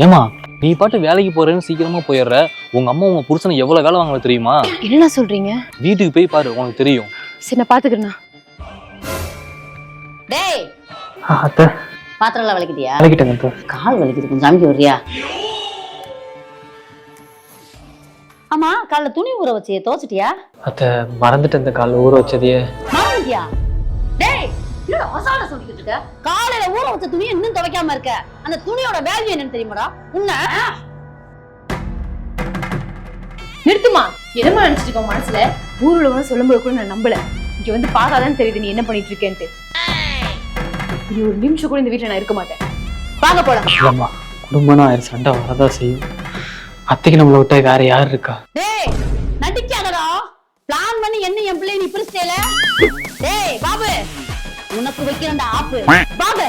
ஏமா நீ பாட்டு வேலைக்கு போறேன்னு சீக்கிரமா போயிடுற. உங்க அம்மா உங்க புருஷனை எவ்வளவு வேலை வாங்கல தெரியுமா? என்ன சொல்றீங்க? வீட்டுக்கு போய் பாரு உனக்கு தெரியும். சரி நான் பாத்துக்கிறேண்ணா டேய்! அத்தை. பாத்திரம் எல்லாம் அழகிட்டேங்க அத்தை. கால் வலிக்குது கொஞ்சம் அமைக்க வர்றியா ஆமா காலைல துணி ஊற வச்சு துவைச்சிட்டியா? அத்தை மறந்துட்டேன் இந்த காலைல ஊற வச்சதையே. மறந்துட்டியா? டேய்! என்னடா அசாட சொல்லிக்கிட்டு இருக்க? காலையில ஊற வச்ச துணியை இன்னும் துவைக்காம இருக்க. அந்த துணியோட வேல்யூ என்னன்னு தெரியுமாடா? உன்ன நிறுத்துமா என்னமா உன் மனசுல? ஊர்ல வந்து சொல்லும்போது கூட நான் நம்பல. இங்க வந்து பார்த்தாதான் தெரியுது நீ என்ன பண்ணிட்டு இருக்கேன்ட்டு. இனி ஒரு நிமிஷம் கூட இந்த வீட்டுல நான் இருக்க மாட்டேன். வாங்க போலாம். இல்லைம்மா குடும்பம்னா ஆயிரம் சண்டை வரதான் செய்யும். அத்தைக்கு நம்மளை விட்டா வேற யார் இருக்கா? டேய் நடிக்காதடா. பிளான் பண்ணி என்ன என் பிள்ளை நீ பிரிச்சிட்டேல? டேய் பாபு. உனக்கு வைக்கிறேன்டா ஆப்பு. பாபு